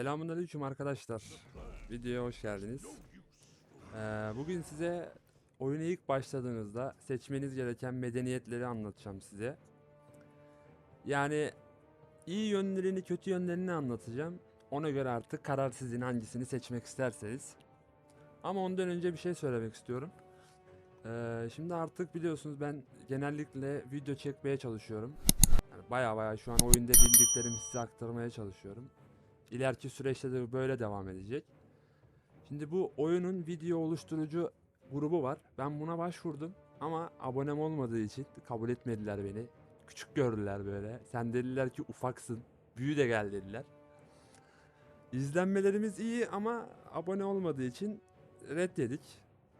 Selamünaleyküm arkadaşlar. Videoya hoş geldiniz. Ee, bugün size oyuna ilk başladığınızda seçmeniz gereken medeniyetleri anlatacağım size. Yani iyi yönlerini, kötü yönlerini anlatacağım. Ona göre artık karar sizin hangisini seçmek isterseniz. Ama ondan önce bir şey söylemek istiyorum. Ee, şimdi artık biliyorsunuz ben genellikle video çekmeye çalışıyorum. Yani baya baya şu an oyunda bildiklerimi size aktarmaya çalışıyorum. İleriki süreçte de böyle devam edecek. Şimdi bu oyunun video oluşturucu grubu var. Ben buna başvurdum ama abonem olmadığı için kabul etmediler beni. Küçük gördüler böyle. Sen dediler ki ufaksın. Büyü de gel dediler. İzlenmelerimiz iyi ama abone olmadığı için reddedik.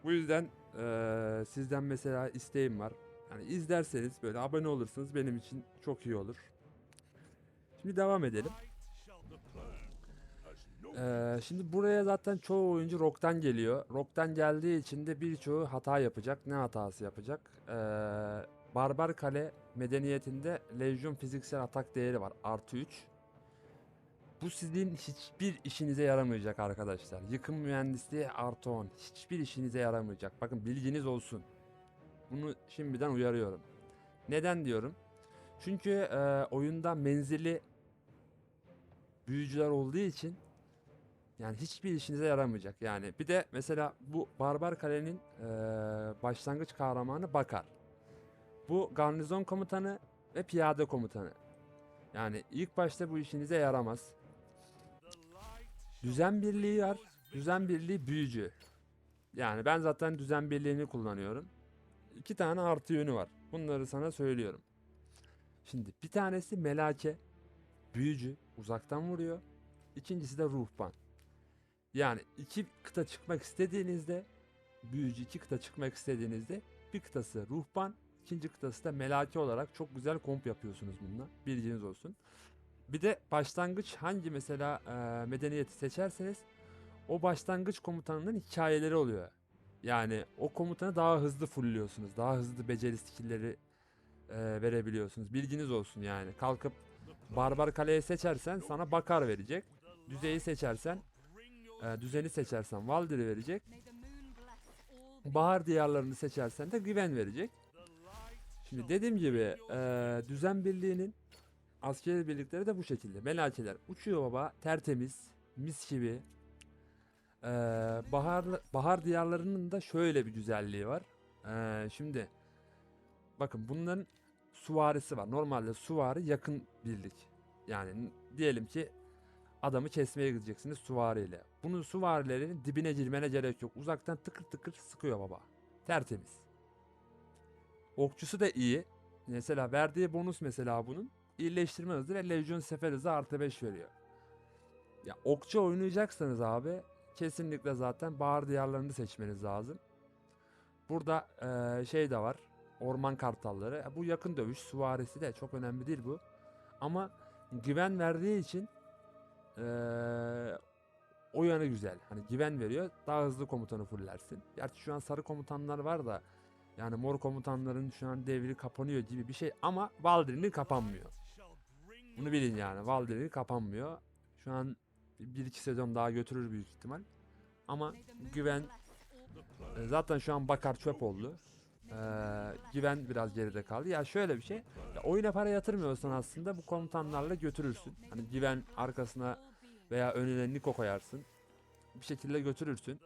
Bu yüzden eee, sizden mesela isteğim var. Yani izlerseniz böyle abone olursanız benim için çok iyi olur. Şimdi devam edelim. Ee, şimdi buraya zaten çoğu oyuncu Rock'tan geliyor. Rock'tan geldiği için de birçoğu hata yapacak. Ne hatası yapacak? Ee, Barbar Kale medeniyetinde Legion fiziksel atak değeri var. Artı 3. Bu sizin hiçbir işinize yaramayacak arkadaşlar. Yıkım mühendisliği artı 10. Hiçbir işinize yaramayacak. Bakın bilginiz olsun. Bunu şimdiden uyarıyorum. Neden diyorum? Çünkü e, oyunda menzili büyücüler olduğu için yani hiçbir işinize yaramayacak. Yani bir de mesela bu Barbar Kale'nin eee, başlangıç kahramanı Bakar. Bu garnizon komutanı ve piyade komutanı. Yani ilk başta bu işinize yaramaz. Düzen birliği var. Düzen birliği büyücü. Yani ben zaten düzen birliğini kullanıyorum. İki tane artı yönü var. Bunları sana söylüyorum. Şimdi bir tanesi melake. Büyücü. Uzaktan vuruyor. İkincisi de ruhban. Yani iki kıta çıkmak istediğinizde büyücü iki kıta çıkmak istediğinizde bir kıtası ruhban ikinci kıtası da melake olarak çok güzel komp yapıyorsunuz bununla. Bilginiz olsun. Bir de başlangıç hangi mesela e, medeniyeti seçerseniz o başlangıç komutanının hikayeleri oluyor. Yani o komutanı daha hızlı fullliyorsunuz. Daha hızlı beceri skill'leri e, verebiliyorsunuz. Bilginiz olsun yani. Kalkıp Barbar Kale'yi seçersen sana Bakar verecek. Düzeyi seçersen e, düzeni seçersen Valdir'i verecek. Bahar diyarlarını seçersen de Güven verecek. Şimdi dediğim gibi e, düzen birliğinin askeri birlikleri de bu şekilde. Melakeler uçuyor baba tertemiz mis gibi. E, bahar bahar diyarlarının da şöyle bir güzelliği var. E, şimdi bakın bunların suvarisi var. Normalde suvari yakın birlik. Yani diyelim ki adamı kesmeye gideceksiniz suvariyle. Bunun suvarilerin dibine girmene gerek yok. Uzaktan tıkır tıkır sıkıyor baba. Tertemiz. Okçusu da iyi. Mesela verdiği bonus mesela bunun iyileştirme hızı ve lejyon sefer hızı artı 5 veriyor. Ya okçu oynayacaksanız abi kesinlikle zaten bahar diyarlarını seçmeniz lazım. Burada eee, şey de var. Orman kartalları. Bu yakın dövüş süvarisi de çok önemli değil bu. Ama güven verdiği için eee, o yanı güzel. Hani güven veriyor. Daha hızlı komutanı fullersin. Gerçi şu an sarı komutanlar var da yani mor komutanların şu an devri kapanıyor gibi bir şey ama Valdir'in kapanmıyor. Bunu bilin yani. Valdir'in kapanmıyor. Şu an bir iki sezon daha götürür büyük ihtimal. Ama güven e, zaten şu an Bakar çöp oldu. Ee, güven biraz geride kaldı. Ya şöyle bir şey. Ya oyuna para yatırmıyorsan aslında bu komutanlarla götürürsün. Hani güven arkasına veya önüne Niko koyarsın. Bir şekilde götürürsün.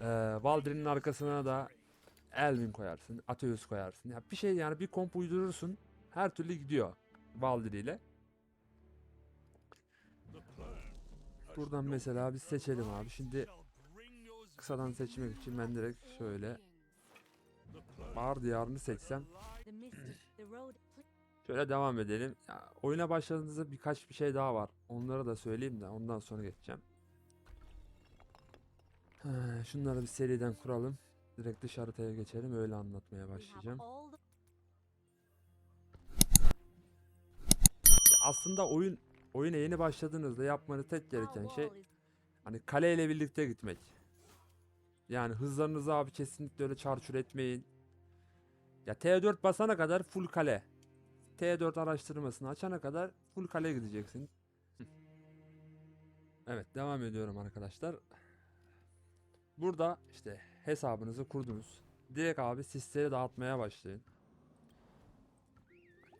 Ee, Valdir'in arkasına da Elvin koyarsın. Ateus koyarsın. Ya bir şey yani bir komp uydurursun. Her türlü gidiyor Valdir ile. Buradan mesela bir seçelim abi. Şimdi kısadan seçmek için ben direkt şöyle Bahar diyarını seçsem Şöyle devam edelim. Ya, oyuna başladığınızda birkaç bir şey daha var. Onları da söyleyeyim de ondan sonra geçeceğim. Ha, Şunları bir seriden kuralım. Direkt dış haritaya geçelim. Öyle anlatmaya başlayacağım. Ya aslında oyun oyuna yeni başladığınızda yapmanız tek gereken şey hani kaleyle birlikte gitmek. Yani hızlarınızı abi kesinlikle öyle çarçur etmeyin. Ya T4 basana kadar full kale. T4 araştırmasını açana kadar full kale gideceksin. Evet devam ediyorum arkadaşlar. Burada işte hesabınızı kurdunuz. Direkt abi sisleri dağıtmaya başlayın.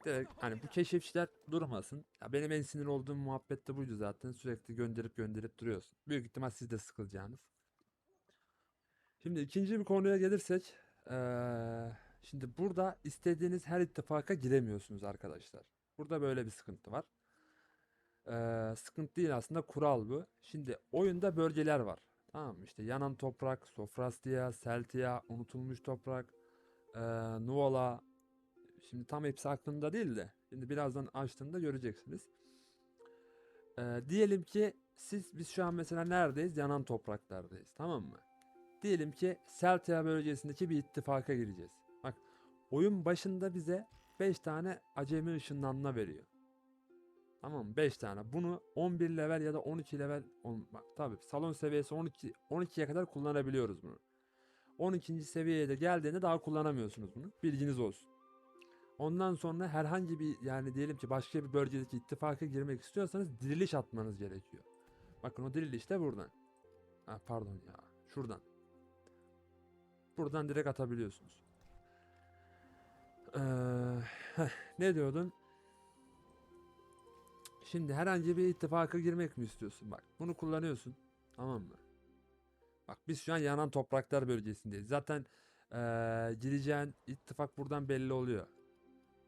Direkt hani bu keşifçiler durmasın. Ya benim en sinir olduğum muhabbet de buydu zaten. Sürekli gönderip gönderip duruyorsun. Büyük ihtimal siz de sıkılacaksınız. Şimdi ikinci bir konuya gelirsek. eee, şimdi burada istediğiniz her ittifaka giremiyorsunuz arkadaşlar. Burada böyle bir sıkıntı var. Eee, sıkıntı değil aslında kural bu. Şimdi oyunda bölgeler var. Tamam? İşte yanan toprak, Sofrastia, Celtia, unutulmuş toprak, eee Nuola. Şimdi tam hepsi aklımda değil de. Şimdi birazdan açtığımda göreceksiniz. Eee, diyelim ki siz biz şu an mesela neredeyiz? Yanan topraklardayız. Tamam mı? Diyelim ki Celtia bölgesindeki bir ittifaka gireceğiz. Bak oyun başında bize 5 tane acemi ışınlanma veriyor. Tamam mı? 5 tane. Bunu 11 level ya da 12 level bak tabii salon seviyesi 12 12'ye kadar kullanabiliyoruz bunu. 12. seviyeye de geldiğinde daha kullanamıyorsunuz bunu. Bilginiz olsun. Ondan sonra herhangi bir yani diyelim ki başka bir bölgedeki ittifaka girmek istiyorsanız diriliş atmanız gerekiyor. Bakın o diriliş de buradan. Ha, pardon ya. Şuradan. Buradan direkt atabiliyorsunuz. Ee, heh, ne diyordum? Şimdi herhangi bir ittifaka girmek mi istiyorsun? Bak bunu kullanıyorsun. Tamam mı? Bak biz şu an yanan topraklar bölgesindeyiz. Zaten eee gireceğin ittifak buradan belli oluyor.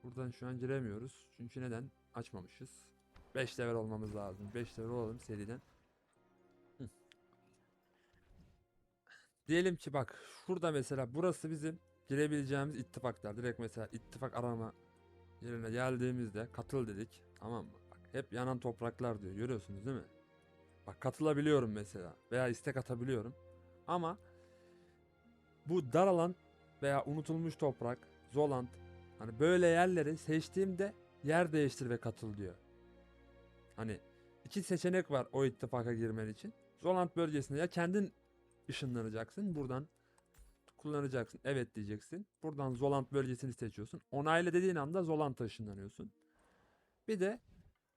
Buradan şu an giremiyoruz. Çünkü neden? Açmamışız. 5 level olmamız lazım. 5 level olalım seriden. Diyelim ki bak şurada mesela burası bizim girebileceğimiz ittifaklar. Direkt mesela ittifak arama yerine geldiğimizde katıl dedik. Tamam mı? Hep yanan topraklar diyor. Görüyorsunuz değil mi? Bak katılabiliyorum mesela veya istek atabiliyorum. Ama bu dar alan veya unutulmuş toprak, Zoland hani böyle yerleri seçtiğimde yer değiştir ve katıl diyor. Hani iki seçenek var o ittifaka girmen için. Zoland bölgesinde ya kendin ışınlanacaksın buradan kullanacaksın. Evet diyeceksin. Buradan Zoland bölgesini seçiyorsun. Onayla dediğin anda Zoland'a ışınlanıyorsun. Bir de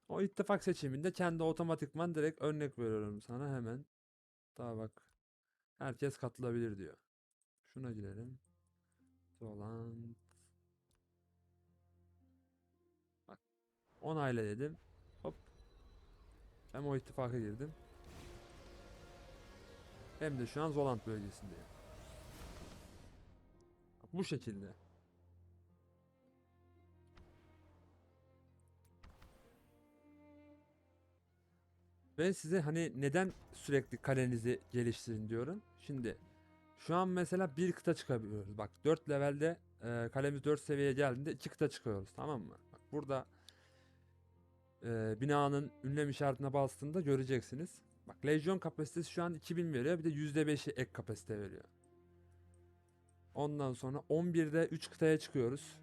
o ittifak seçiminde kendi otomatikman direkt örnek veriyorum sana hemen. Daha bak. Herkes katılabilir diyor. Şuna girelim. Zoland. Bak. Onayla dedim. Hop. Hem o ittifaka girdim. Hem de şu an Zoland bölgesindeyim. Bu şekilde. Ben size hani neden sürekli kalenizi geliştirin diyorum. Şimdi şu an mesela bir kıta çıkabiliyoruz. Bak 4 levelde e, kalemiz 4 seviyeye geldiğinde 2 kıta çıkıyoruz tamam mı? Bak burada e, binanın ünlem işaretine bastığında göreceksiniz. Bak lejyon kapasitesi şu an 2000 veriyor bir de %5'i ek kapasite veriyor. Ondan sonra 11'de 3 kıtaya çıkıyoruz.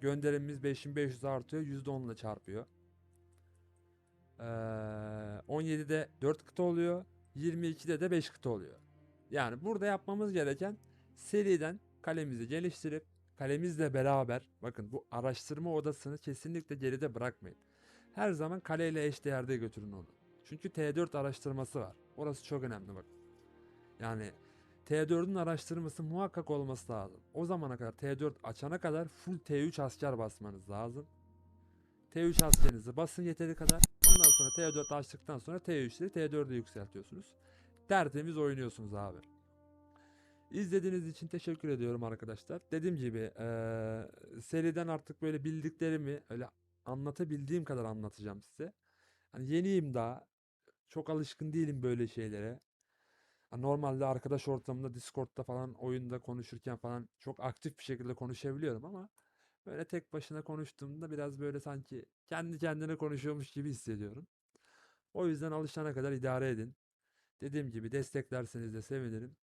Gönderimimiz 5500 artıyor %10 ile çarpıyor. Ee, 17'de 4 kıta oluyor. 22'de de 5 kıta oluyor. Yani burada yapmamız gereken seriden kalemizi geliştirip kalemizle beraber bakın bu araştırma odasını kesinlikle geride bırakmayın. Her zaman kaleyle eşdeğerde götürün onu. Çünkü T4 araştırması var. Orası çok önemli bak. Yani T4'ün araştırması muhakkak olması lazım. O zamana kadar T4 açana kadar full T3 asker basmanız lazım. T3 askerinizi basın yeteri kadar. Sonra T4 açtıktan sonra T3'leri T4'e yükseltiyorsunuz. Tertemiz oynuyorsunuz abi. İzlediğiniz için teşekkür ediyorum arkadaşlar. Dediğim gibi eee, seriden artık böyle bildiklerimi öyle anlatabildiğim kadar anlatacağım size. Hani yeniyim daha. Çok alışkın değilim böyle şeylere. Ha, Normalde arkadaş ortamında Discord'da falan oyunda konuşurken falan çok aktif bir şekilde konuşabiliyorum ama böyle tek başına konuştuğumda biraz böyle sanki kendi kendine konuşuyormuş gibi hissediyorum. O yüzden alışana kadar idare edin. Dediğim gibi desteklerseniz de sevinirim.